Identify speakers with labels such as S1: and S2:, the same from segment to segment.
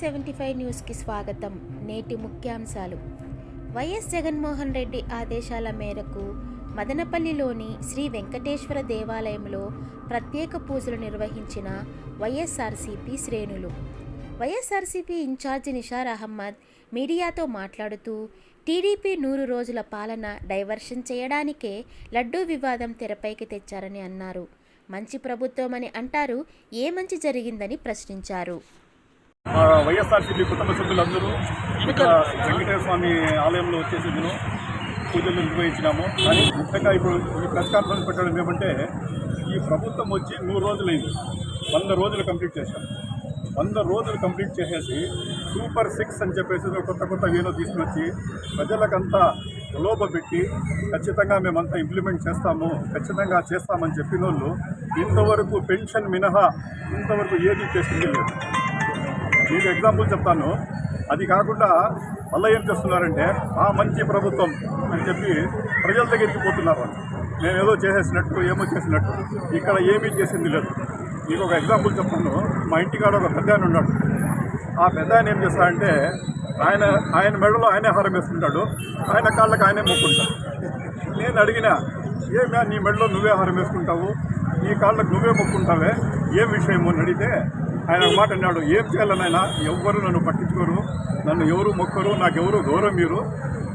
S1: Seventy five న్యూస్కి స్వాగతం. నేటి ముఖ్యాంశాలు. వైఎస్ జగన్మోహన్ రెడ్డి ఆదేశాల మేరకు మదనపల్లిలోని శ్రీ వెంకటేశ్వర దేవాలయంలో ప్రత్యేక పూజలు నిర్వహించిన వైఎస్ఆర్సీపీ శ్రేణులు. వైఎస్ఆర్సీపీ ఇన్ఛార్జి నిషార్ అహ్మద్ మీడియాతో మాట్లాడుతూ టీడీపీ నూరు రోజుల పాలన డైవర్షన్ చేయడానికే లడ్డూ వివాదం తెరపైకి తెచ్చారని అన్నారు. మంచి ప్రభుత్వం అని అంటారు ఏ మంచి జరిగిందని ప్రశ్నించారు.
S2: వైఎస్ఆర్సీపీ కుటుంబ సభ్యులందరూ ఇక్కడ వెంకటేశ్వర స్వామి ఆలయంలో వచ్చేసి నేను పూజలు నిర్వహించినాము. కానీ ముఖ్యంగా ఇప్పుడు ఈ ప్రెస్ కాన్ఫరెన్స్ పెట్టడం ఏమంటే ఈ ప్రభుత్వం వచ్చి నూరు రోజులైంది. వంద రోజులు కంప్లీట్ చేశాం. వంద రోజులు కంప్లీట్ చేసేసి సూపర్ సిక్స్ అని చెప్పేసి కొత్త కొత్త వేలో తీసుకొచ్చి ప్రజలకంతా లోపపెట్టి ఖచ్చితంగా మేమంతా ఇంప్లిమెంట్ చేస్తాము ఖచ్చితంగా చేస్తామని చెప్పిన వాళ్ళు ఇంతవరకు పెన్షన్ మినహా ఇంతవరకు ఏది చేసింది లేదు. మీకు ఎగ్జాంపుల్ చెప్తాను. అది కాకుండా మళ్ళీ ఏం చేస్తున్నారంటే ఆ మంచి ప్రభుత్వం అని చెప్పి ప్రజల దగ్గరికి పోతున్నారు వాళ్ళు. ఏదో చేసేసినట్టు ఏమో చేసినట్టు. ఇక్కడ ఏమీ చేసింది లేదు. మీకు ఒక ఎగ్జాంపుల్ చెప్తాను. మా ఇంటికాడ ఒక పెద్ద ఆయన ఉన్నాడు. ఆ పెద్ద ఆయన ఏం చేస్తాడంటే ఆయన ఆయన మెడలో ఆయనే హారం వేసుకుంటాడు. ఆయన కాళ్ళకి ఆయనే మొక్కుంటాడు. నేను అడిగిన ఏమే నీ మెడలో నువ్వే హారం వేసుకుంటావు? నీ కాళ్ళకు నువ్వే మొక్కుంటావే? ఏం విషయము? అని అడిగితే ఆయన ఒక మాట అన్నాడు ఏం చేయాలనైనా ఎవ్వరు నన్ను పట్టించుకోరు. నన్ను ఎవరు మొక్కరు? ఎవరు గౌరవం మీరు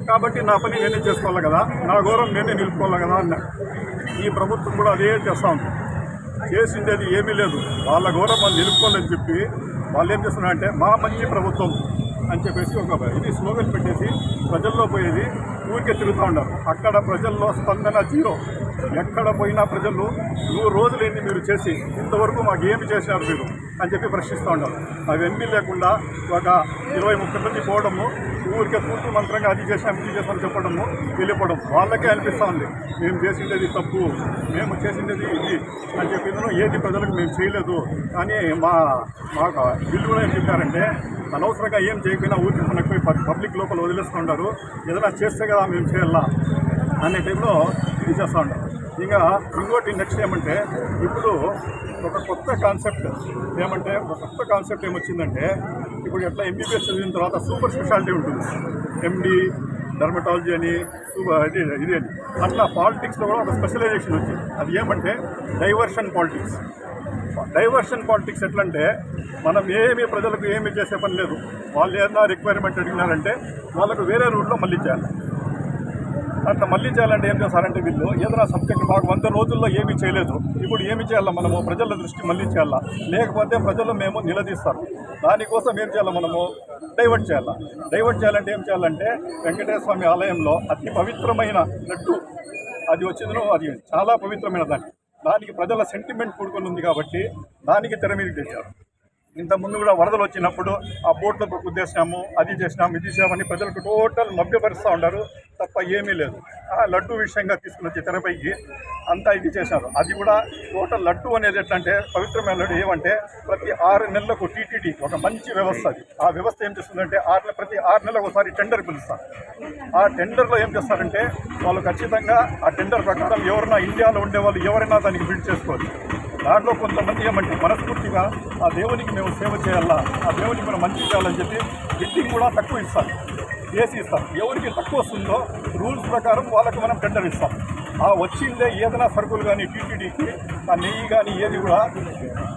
S2: కాబట్టి నా పని నేనే చేసుకోవాలి కదా. నా గౌరవం నేనే నిలుపుకోవాలి కదా అన్న. ఈ ప్రభుత్వం కూడా అదే చేస్తూ ఉంది. చేసిండేది ఏమీ లేదు. వాళ్ళ గౌరవం వాళ్ళు నిలుపుకోవాలని చెప్పి వాళ్ళు ఏం చేస్తున్నారంటే మా మంచి ప్రభుత్వం అని చెప్పేసి ఒక ఇది స్లోగన్ పెట్టేసి ప్రజల్లో పోయేది ఊరికే తిరుగుతూ ఉన్నారు. అక్కడ ప్రజల్లో స్పందన జీరో. ఎక్కడ పోయినా ప్రజలు నూరు రోజులైంది మీరు చేసి ఇంతవరకు మాకు ఏమి చేశారు మీరు? అని చెప్పి ప్రశ్నిస్తూ ఉన్నారు అవన్నీ లేకుండా ఒక ఇరవై ముప్పై మంది పోవడము ఊరికే పూర్తి మంత్రంగా అది చేసాం ఇది చేసాం చెప్పడము వెళ్ళిపోవడం వాళ్ళకే అనిపిస్తూ ఉంది. మేము చేసిండేది తప్పు మేము చేసిండేది ఇది అని చెప్పి ఏది ప్రజలకు మేము చేయలేదు. కానీ మా మాకు వీళ్ళు కూడా ఏం చెప్పారంటే అనవసరంగా ఏం చేయకపోయినా ఊరికి మనకు పబ్లిక్ లోపల వదిలేస్తుంటారు ఏదైనా చేస్తే కదా మేము చేయాలా అనే టైంలో ఇది చేస్తూ ఉంటారు ఇంకా ఇంకోటి నెక్స్ట్ ఏమంటే ఇప్పుడు ఒక కొత్త కాన్సెప్ట్ ఏమంటే ఒక కొత్త కాన్సెప్ట్ ఏమొచ్చిందంటే ఇప్పుడు ఎట్లా ఎంబీబీఎస్ చదివిన తర్వాత సూపర్ స్పెషాలిటీ ఉంటుంది. ఎండి డర్మటాలజీ అని సూపర్ ఇది ఇది అని. అట్లా పాలిటిక్స్లో కూడా ఒక స్పెషలైజేషన్ వచ్చింది. అది ఏమంటే డైవర్షన్ పాలిటిక్స్ డైవర్షన్ పాలిటిక్స్ ఎట్లంటే మనం ఏమీ ప్రజలకు ఏమి చేసే పని లేదు. వాళ్ళు ఏదైనా రిక్వైర్మెంట్ అడిగినారంటే వాళ్ళకు వేరే రూట్లో మళ్ళీ చేయాలి. అట్లా మళ్ళీ చేయాలంటే ఏం చేస్తారంటే వీళ్ళు ఏదైనా సబ్జెక్ట్ మాకు వంద రోజుల్లో ఏమీ చేయలేదు. ఇప్పుడు ఏమి చేయాలా? మనము ప్రజల దృష్టి మళ్ళీ చేయాలా లేకపోతే ప్రజలు మేము నిలదీస్తారు. దానికోసం ఏం చేయాలి మనము? డైవర్ట్ చేయాలా? డైవర్ట్ చేయాలంటే ఏం చేయాలంటే వెంకటేశ్వర స్వామి ఆలయంలో అతి పవిత్రమైన లడ్డు. అది వచ్చిందో అది చాలా పవిత్రమైన దాన్ని. దానికి ప్రజల సెంటిమెంట్ కూడుకొని ఉంది కాబట్టి దానికి తెర మీద తెచ్చారు ఇంతకుముందు కూడా వరదలు వచ్చినప్పుడు ఆ బోట్లో కుద్దేసినాము అది చేసినాము ఇది చేసామని ప్రజలకు టోటల్ మభ్యపరుస్తూ ఉన్నారు. తప్ప ఏమీ లేదు. ఆ లడ్డు విషయంగా తీసుకుని వచ్చి తెరపైకి అంతా ఇది చేశారు. అది కూడా టోటల్ లడ్డు అనేది ఎట్లా అంటే పవిత్రమైన లడ్డు ఏమంటే ప్రతి ఆరు నెలలకు టీటీడీ ఒక మంచి వ్యవస్థ అది. ఆ వ్యవస్థ ఏం చేస్తుందంటే ఆరు నెల ప్రతి ఆరు నెలలకు ఒకసారి టెండర్ పిలుస్తారు. ఆ టెండర్లో ఏం చేస్తారంటే వాళ్ళు ఖచ్చితంగా ఆ టెండర్ ప్రకారం ఎవరైనా ఇండియాలో ఉండే వాళ్ళు ఎవరైనా దానికి బిల్డ్ చేసుకోవచ్చు. దాంట్లో కొంతమంది ఏమంటే మనస్ఫూర్తిగా ఆ దేవునికి మేము సేవ చేయాలా ఆ దేవునికి మనం మంచి చేయాలని చెప్పి బిడ్డింగ్ కూడా తక్కువ ఇస్తారు. చేసి ఇస్తాం ఎవరికి తక్కువ వస్తుందో రూల్స్ ప్రకారం వాళ్ళకి మనం టెండర్ ఇస్తాం. ఆ వచ్చిందే ఏదైనా సరుకులు కానీ టీటీడీకి ఆ నెయ్యి కానీ ఏది కూడా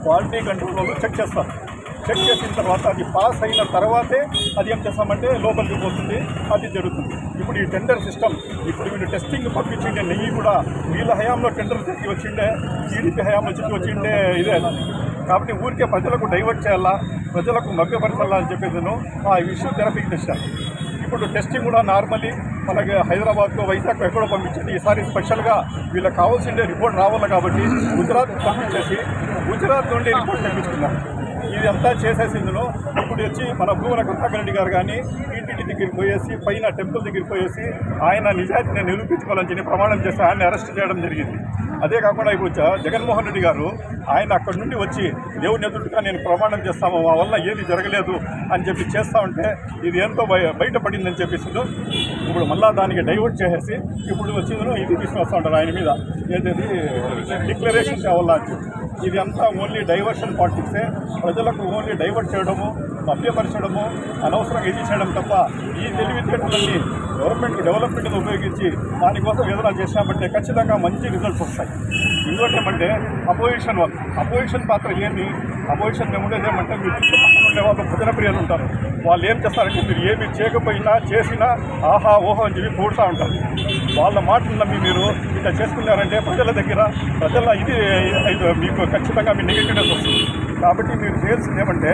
S2: క్వాలిటీ కంట్రోల్ వాళ్ళు చెక్ చేస్తారు. చెక్ చేసిన తర్వాత అది పాస్ అయిన తర్వాతే అది ఏం చేస్తామంటే లోపలికి పోతుంది అది జరుగుతుంది. ఇప్పుడు ఈ టెండర్ సిస్టమ్ ఇప్పుడు వీళ్ళు టెస్టింగ్ పంపించిండే నెయ్యి కూడా వీళ్ళ హయాంలో టెండర్ చెప్పి వచ్చిండే టీడీపీ హయాంలో చెప్పి వచ్చిండే ఇదే. కాబట్టి ఊరికే ప్రజలకు డైవర్ట్ చేయాలా ప్రజలకు మభ్యపరచాలా అని చెప్పేసి ఆ విషయం తెరపీకి తెచ్చాను ఇప్పుడు టెస్టింగ్ కూడా నార్మల్లీ మనకి హైదరాబాద్లో వైజాగ్ ఎక్కడో పంపించింది ఈసారి స్పెషల్గా వీళ్ళకి కావాల్సిందే రిపోర్ట్ రావాలి కాబట్టి గుజరాత్ పంపించేసి గుజరాత్ నుండి రిపోర్ట్ తెప్పించుకున్నారు ఇదంతా చేసేసిందులో ఇప్పుడు వచ్చి మన భూమన కృష్ణారెడ్డి గారు కానీ టీటీడీ దగ్గరికి పోయేసి పైన టెంపుల్ దగ్గరికి పోయేసి ఆయన నిజాయితీని నిరూపించుకోవాలని చెప్పి ప్రమాణం చేసి ఆయన్ని అరెస్ట్ చేయడం జరిగింది. అదే కాకుండా ఇప్పుడు జగన్మోహన్ రెడ్డి గారు ఆయన అక్కడి నుండి వచ్చి దేవుని ఎదురుగా నేను ప్రమాణం చేస్తాము మా వల్ల ఏది జరగలేదు అని చెప్పి చేస్తా ఉంటే ఇది ఎంతో బయ బయటపడిందని చెప్పేసి ఇప్పుడు మళ్ళా దానికి డైవర్ట్ చేసేసి ఇప్పుడు వచ్చిందో ఇది తీసుకొస్తా ఉంటారు ఆయన మీద. ఏదైతే డిక్లరేషన్ కావాలా అని చెప్పి. ఇది అంతా ఓన్లీ డైవర్షన్ పాలిటిక్సే. ప్రజలకు ఓన్లీ డైవర్ట్ చేయడము మభ్యపరచడము అనవసరంగా ఇది చేయడం తప్ప ఈ తెలివితేటలన్నీ గవర్నమెంట్ డెవలప్మెంట్ ఉపయోగించి దానికోసం ఏదైనా చేసినామంటే ఖచ్చితంగా మంచి రిజల్ట్స్ వస్తాయి. ఇంకోటి ఏమంటే అపోజిషన్ వాళ్ళు. అపోజిషన్ పాత్ర ఏంది? అపోజిషన్ మేము ఉండేది ఏమంటే మీరు చుట్టుపక్కల ఉండే వాళ్ళు భజన ప్రియులు ఉంటారు. వాళ్ళు ఏం చేస్తారంటే మీరు ఏమి చేయకపోయినా చేసినా ఆహా ఓహో అని చెప్పి పూడుతూ ఉంటారు. వాళ్ళ మాటలు నమ్మి మీరు ఇట్లా చేసుకున్నారంటే ప్రజల దగ్గర ప్రజల ఇది మీకు ఖచ్చితంగా మీ నెగిటివ్నెస్ వస్తుంది. కాబట్టి మీరు చేయాల్సింది ఏమంటే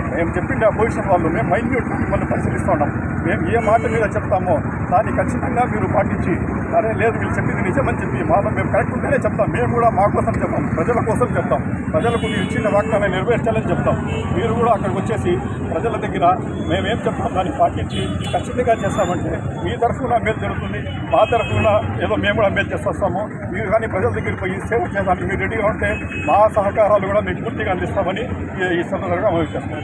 S2: మేము చెప్పిండే పొజిషన్ వాళ్ళు మేము మైన్యూట్ మిమ్మల్ని పరిశీలిస్తూ ఉన్నాం. మేము ఏ మాట మీద చెప్తామో దాన్ని ఖచ్చితంగా మీరు పాటించి అరే లేదు మీరు చెప్పింది నిజమని చెప్పి మాలో మేము కరెక్ట్ ఉంటేనే చెప్తాం. మేము కూడా మా కోసం చెప్తాం ప్రజల కోసం చెప్తాం. ప్రజలకు మీరు ఇచ్చిన వాగ్దానం నెరవేర్చాలని చెప్తాం. మీరు కూడా అక్కడికి వచ్చేసి ప్రజల దగ్గర మేమేం చెప్తాం దాన్ని పాటించి ఖచ్చితంగా చేస్తామంటే మీ తరఫున మేలు జరుగుతుంది. మా తరఫున ఏదో మేము కూడా మేలు చేస్తాము. మీరు కానీ ప్రజల దగ్గరికి పోయి సేవ చేయడానికి మీరు రెడీగా ఉంటే మా సహకారాలు కూడా మీకు పూర్తిగా అందిస్తామని ఈ- ఈ సందర్భంగా మనం చేస్తాం